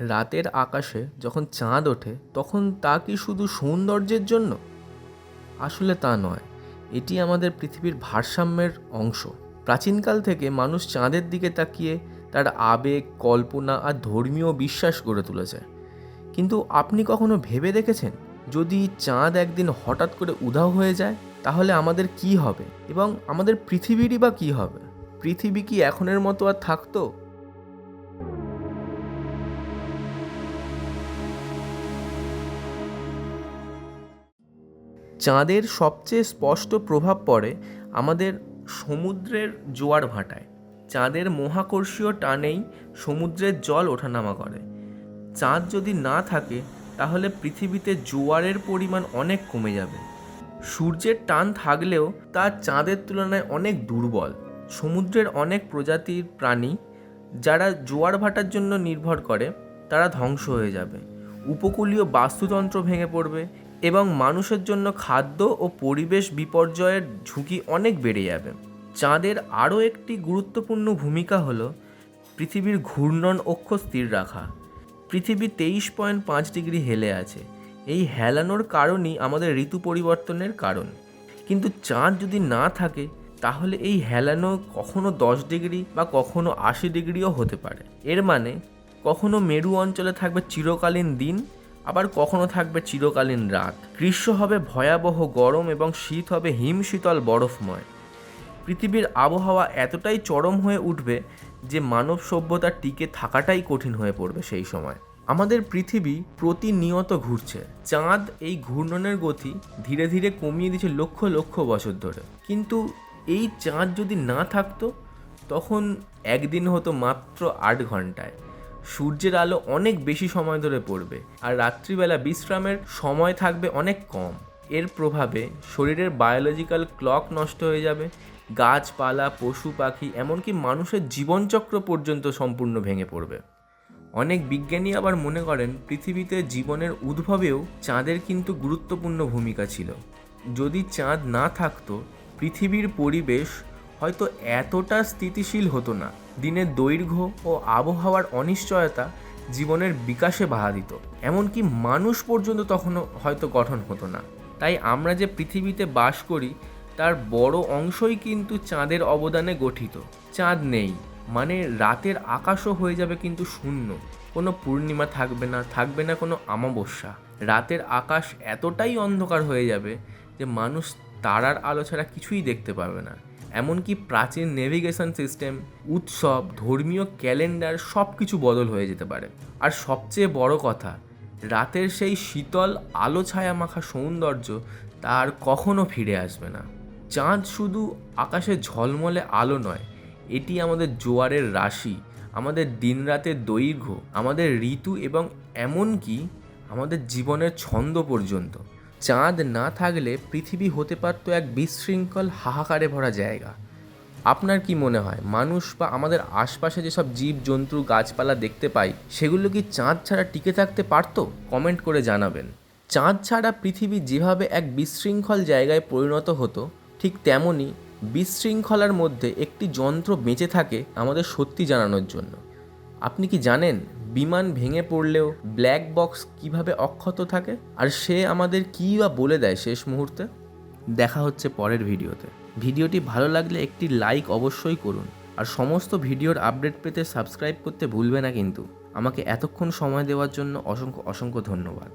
রাতের আকাশে যখন চাঁদ ওঠে, তখন তা কি শুধু সৌন্দর্যের জন্য? আসলে তা নয়। এটি আমাদের পৃথিবীর ভারসাম্যের অংশ। প্রাচীনকাল থেকে মানুষ চাঁদের দিকে তাকিয়ে তার আবেগ, কল্পনা আর ধর্মীয় বিশ্বাস গড়ে তুলেছে। কিন্তু আপনি কখনো ভেবে দেখেছেন, যদি চাঁদ একদিন হঠাৎ করে উধাও হয়ে যায়, তাহলে আমাদের কি হবে এবং আমাদের পৃথিবীরই বা কী হবে? পৃথিবী কি এখনের মতো আর থাকতো? চাঁদের সবচেয়ে স্পষ্ট প্রভাব পড়ে আমাদের সমুদ্রের জোয়ার ভাটায়। চাঁদের মহাকর্ষীয় টানেই সমুদ্রের জল ওঠানামা করে। চাঁদ যদি না থাকে, তাহলে পৃথিবীতে জোয়ারের পরিমাণ অনেক কমে যাবে। সূর্যের টান থাকলেও তা চাঁদের তুলনায় অনেক দুর্বল। সমুদ্রের অনেক প্রজাতির প্রাণী যারা জোয়ার ভাটার জন্য নির্ভর করে, তারা ধ্বংস হয়ে যাবে। উপকূলীয় বাস্তুতন্ত্র ভেঙে পড়বে এবং মানুষের জন্য খাদ্য ও পরিবেশ বিপর্যয়ের ঝুঁকি অনেক বেড়ে যাবে। চাঁদের আরও একটি গুরুত্বপূর্ণ ভূমিকা হল পৃথিবীর ঘূর্ণন অক্ষ স্থির রাখা। পৃথিবী তেইশ পয়েন্ট পাঁচ ডিগ্রি হেলে আছে। এই হেলানোর কারণই আমাদের ঋতু পরিবর্তনের কারণ। কিন্তু চাঁদ যদি না থাকে, তাহলে এই হেলানো কখনো দশ ডিগ্রি বা কখনো আশি ডিগ্রিও হতে পারে। এর মানে কখনো মেরু অঞ্চলে থাকবে চিরকালীন দিন আবার কখনো থাকবে চিরকালীন রাত। গ্রীষ্ম হবে ভয়াবহ গরম এবং শীত হবে হিমশীতল বরফময়। পৃথিবীর আবহাওয়া এতটাই চরম হয়ে উঠবে যে মানব সভ্যতার টিকে থাকাটাই কঠিন হয়ে পড়বে সেই সময়। আমাদের পৃথিবী প্রতিনিয়ত ঘুরছে। চাঁদ এই ঘূর্ণনের গতি ধীরে ধীরে কমিয়ে দিচ্ছে লক্ষ লক্ষ বছর ধরে। কিন্তু এই চাঁদ যদি না থাকতো, তখন একদিন হতো মাত্র আট ঘন্টায় সূর্যের আলো অনেক বেশি সময় ধরে পড়বে আর রাত্রিবেলা বিশ্রামের সময় থাকবে অনেক কম। এর প্রভাবে শরীরের বায়োলজিক্যাল ক্লক নষ্ট হয়ে যাবে, গাছপালা, পশু পাখি, এমনকি মানুষের জীবনচক্র পর্যন্ত সম্পূর্ণ ভেঙে পড়বে। অনেক বিজ্ঞানী আবার মনে করেন, পৃথিবীতে জীবনের উদ্ভবেও চাঁদের কিন্তু গুরুত্বপূর্ণ ভূমিকা ছিল। যদি চাঁদ না থাকতো, পৃথিবীর পরিবেশ হয়তো এতটা স্থিতিশীল হতো না। দিনের দৈর্ঘ্য ও আবহাওয়ার অনিশ্চয়তা জীবনের বিকাশে বাধা দিত। এমনকি মানুষ পর্যন্ত তখনও হয়তো গঠন হতো না। তাই আমরা যে পৃথিবীতে বাস করি, তার বড় অংশই কিন্তু চাঁদের অবদানে গঠিত। চাঁদ নেই মানে রাতের আকাশও হয়ে যাবে কিন্তু শূন্য। কোনো পূর্ণিমা থাকবে না থাকবে না কোনো আমাবস্যা রাতের আকাশ এতটাই অন্ধকার হয়ে যাবে যে মানুষ তারার আলো ছাড়া কিছুই দেখতে পাবে না। এমনকি প্রাচীন নেভিগেশন সিস্টেম উৎসব, ধর্মীয় ক্যালেন্ডার সব কিছু বদল হয়ে যেতে পারে। আর সবচেয়ে বড় কথা, রাতের সেই শীতল আলো ছায়া মাখা সৌন্দর্য তার কখনো ফিরে আসবে না। চাঁদ শুধু আকাশে ঝলমলে আলো নয়, এটি আমাদের জোয়ারের রাশি, আমাদের দিন দিনরাতের দৈর্ঘ্য, আমাদের ঋতু এবং এমনকি আমাদের জীবনের ছন্দ পর্যন্ত। চাঁদ না থাকলে পৃথিবী হতে পারত এক বিশৃঙ্খল হাহাকারে ভরা জায়গা। আপনার কি মনে হয়, মানুষ বা আমাদের আশপাশে যেসব জীব, জন্তু, গাছপালা দেখতে পাই, সেগুলো কি চাঁদ ছাড়া টিকে থাকতে পারতো? কমেন্ট করে জানাবেন। চাঁদ ছাড়া পৃথিবী যেভাবে এক বিশৃঙ্খল জায়গায় পরিণত হতো, ঠিক তেমনই বিশৃঙ্খলার মধ্যে একটি যন্ত্র বেঁচে থাকে আমাদের সত্যি জানানোর জন্য। আপনি কি জানেন বিমান ভেঙে পড়লেও ব্ল্যাক বক্স কীভাবে অক্ষত থাকে? আর সে আমাদের কী বা বলে দেয় শেষ মুহূর্তে? দেখা হচ্ছে পরের ভিডিওতে। ভিডিওটি ভালো লাগলে একটি লাইক অবশ্যই করুন। আর সমস্ত ভিডিওর আপডেট পেতে সাবস্ক্রাইব করতে ভুলবে না কিন্তু। আমাকে এতক্ষণ সময় দেওয়ার জন্য অসংখ্য অসংখ্য ধন্যবাদ।